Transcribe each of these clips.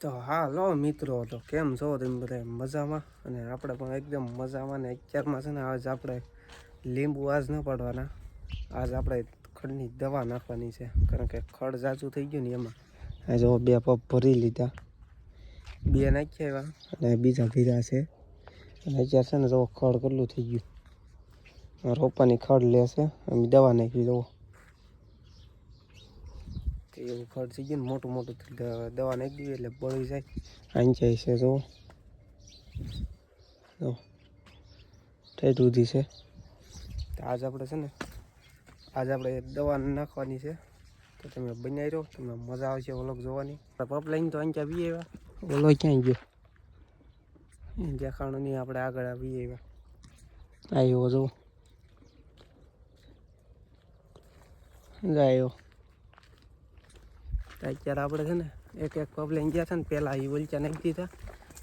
તો હા, લો મિત્રો, તો કેમ છો તમે બધા? મજામાં? અને આપણે પણ એકદમ મજામાં ને અત્યારમાં છે ને આજ આપણે લીંબુ આજ ન પાડવાના. આજ આપણે ખડની દવા નાખવાની છે. કારણ કે ખડ જાજું થઈ ગયું ને એમાં. આ જો બે પગ ભરી લીધા. બે નાખ્યા એવા. અને બીજા ભીરા છે. અને અત્યારે છે ને જો ખડ કેટલું થઈ ગયું. રોપાની ખડ લેશે અમે દવા નાખી તો એવું ખડ થઈ ગયું મોટું મોટું દવા નાખી દઈએ એટલે બળી જાય. આંચાઈ છે જો. જો. ઠેઠ સુધી છે. તો આજ આપણે છે ને, આજ આપણે દવા નાખવાની છે. તો તમે બનાવી રહો, તમને મજા આવશે ઓલોક જોવાની. પપ લઈને તો અહીંયા બી આવ્યા. ઓલો ક્યાંય ગયો? દેખાણું નહીં આપણે આગળ આવી આવ્યા. આવ્યો જો. આવ્યો તો અત્યારે આપણે છે ને એક એક પબ લઈને ગયા છે ને, પહેલાં એ ઓલચા નાખી દીધા.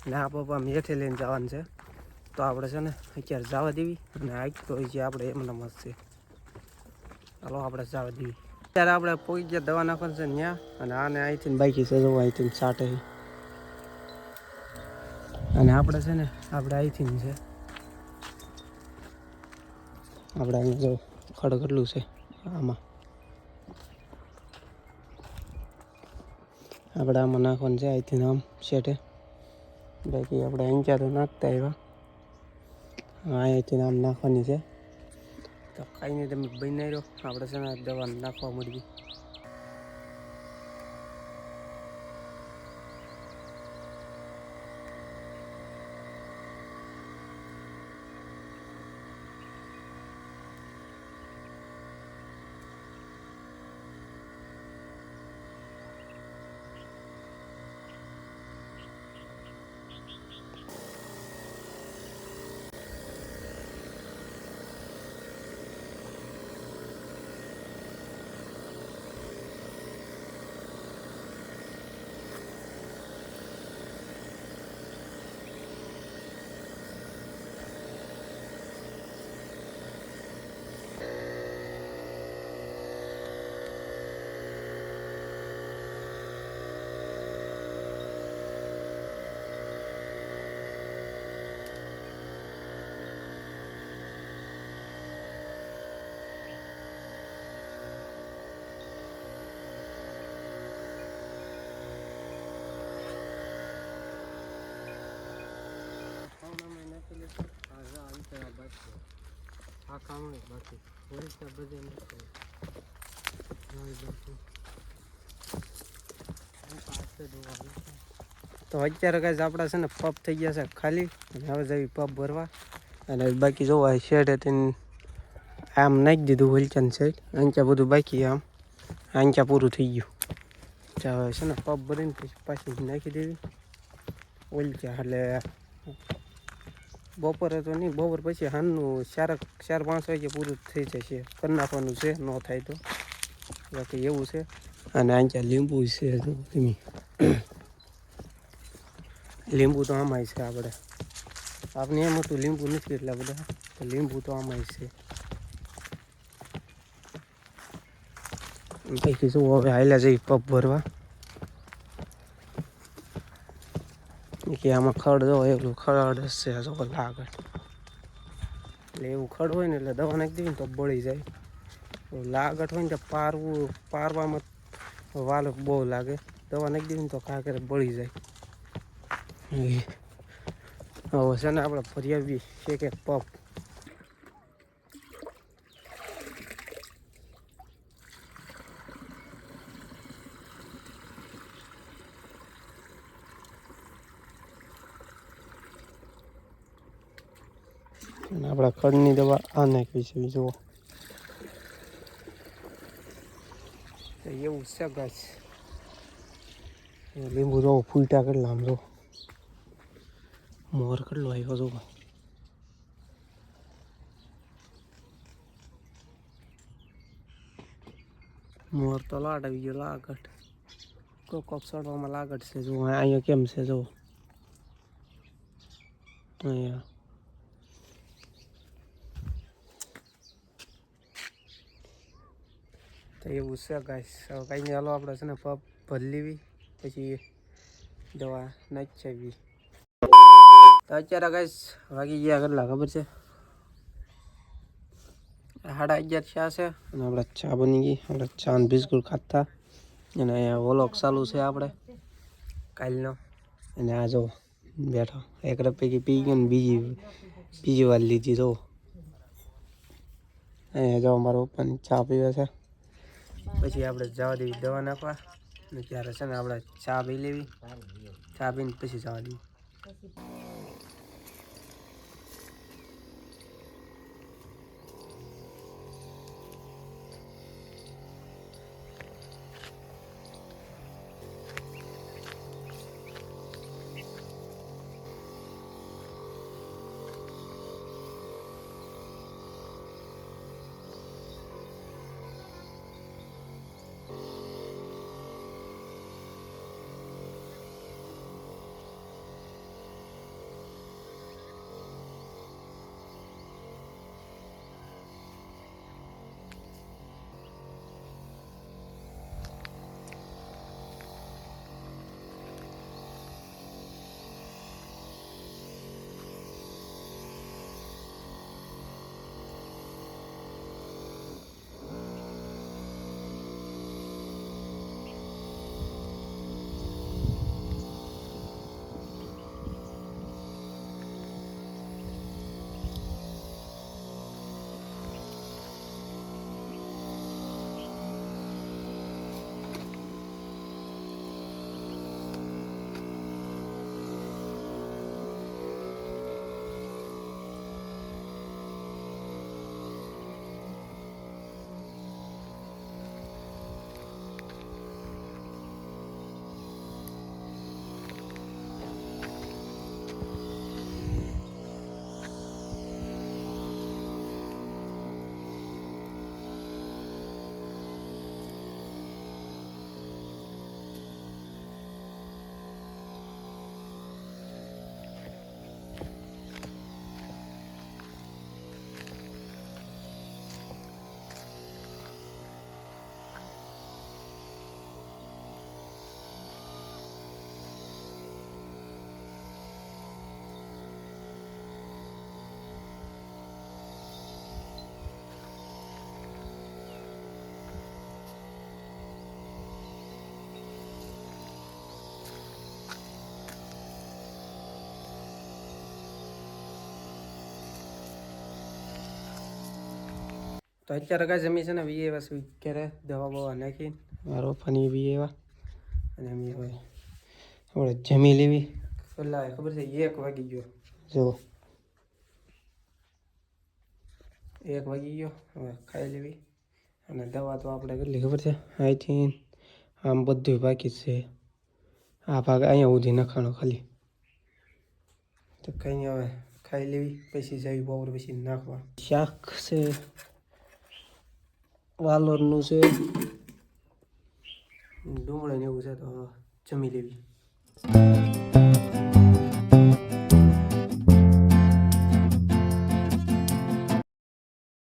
ને આ આમ હેઠે લઈને જવાનું છે. તો આપણે છે ને અત્યારે જવા દેવી અને આજ તો જે આપણે એમના મસ્ત છે. ચાલો આપણે જવા દેવી. અત્યારે આપણે પોઈ ગયા દવા નાખવાનું છે ત્યાં અને આને અહીંથી બાકી છે જવું અહીંથી સાટે અને આપણે છે ને, આપણે અહીંથી છે. આપણે અહીંયા જો ખડ છે, આમાં. આપણે આમાં નાખવાનું છે અહીંથી આમ શેઠે. બાકી આપણે અહીંયા તો નાખતા આવ્યા. અહીંથી આમ નાખવાની છે. તો કાંઈ નહીં તમે બનાવી રહ્યો. આપણે છે ને દવા નાખવા મળીએ આ કામણી બાકી ઓરિજિનલ બધે તો અત્યારે કાંઈ આપણા છે ને પપ થઈ ગયા છે ખાલી. હવે જવી પપ ભરવા. અને બાકી જોવા શેડ હતી આમ નાખી દીધું વલચાન સાઈડ આંચા બધું બાકી આમ. આંચા પૂરું થઈ ગયું. હવે છે ને પપ ભરીને પછી પાછી નાખી દેવી. ઓલચા એટલે બપોરે તો નહીં, બપોર પછી હાનનું ચાર ચાર પાંચ વાગે પૂરું થઈ જશે કરી નાખવાનું છે, ન થાય તો. બાકી એવું છે. અને આંચા લીંબુ છે લીંબુ તો આમાંય છે આપણે. આપણે એમ હતું લીંબુ નથી એટલા બધા તો લીંબુ તો આમાંય છે. બાકી શું હવે હાલ્યા જઈ પગ ભરવા. કે આમાં ખડ જો એટલું ખડ હશે જો લાગડ એટલે એવું ખડ હોય ને એટલે દવા નાખી દેવી ને તો બળી જાય. લાગટ હોય ને તો પારવું, પારવામાં વાલ બહુ લાગે. દવા નાખી દેવી ને તો કાંકરે બળી જાય. હવે છે ને આપણે ફરી આવી છે કે પપ. અને આપણા ખડની દવા આ નાખી છે જુઓ. એવું છે ગાছ લીંબુ જો ફૂલટા કેટલા આમ જો. મોર કેટલો આવ્યો જો. મોર તો લાટ આવી ગયો લાગટ કોક કોક સડવામાં લાગટ છે જો અહીંયા કેમ છે જો અહીંયા. તો એવું છે ગાઈસ. હવે કાંઈ ચાલો આપણે છે ને પગ ભરી લેવી પછી દવા નાખી તો અત્યારે ગાઈસ વાગી ગયા કેટલા, ખબર છે? સાડા અગિયાર ચા છે અને આપણે ચા બની ગઈ. આપણે ચા અને બિસ્કુટ ખાતા અને અહીંયા વોલોક ચાલુ છે આપણે. કાલનો. અને આ જો બેઠો, એક પૈકી પી ગયો ને બીજી બીજી વાર લીધી, જો. અહીંયા જો અમારા પપ્પાની ચા પીવે છે. પછી આપણે જવા દેવી દવા નાખવા. અને ત્યારે છે ને આપણે ચા પી લેવી. ચા પીને પછી જવા દેવી. તો અત્યારે કાંઈ જમી છે ને વી એવા શું ક્યારે દવા બવા નાખી. મારો ફની વી એવા. અને અમી હવે આપણે જમી લેવી. ખુલ્લા ખબર છે, એક વાગી ગયો. જો એક વાગી ગયો, હવે ખાઈ લેવી. અને દવા તો આપણે કેટલી ખબર છે? અહીંથી આમ બધું બાકી છે. આ ભાગ અહીંયા સુધી નખાણો ખાલી. તો કંઈ હવે ખાઈ લેવી, પછી જવી બપોર પછી નાખવા. શાક છે. વાલોરનું છે. ડુંગળા ને એવું છે તો જમી લેવી.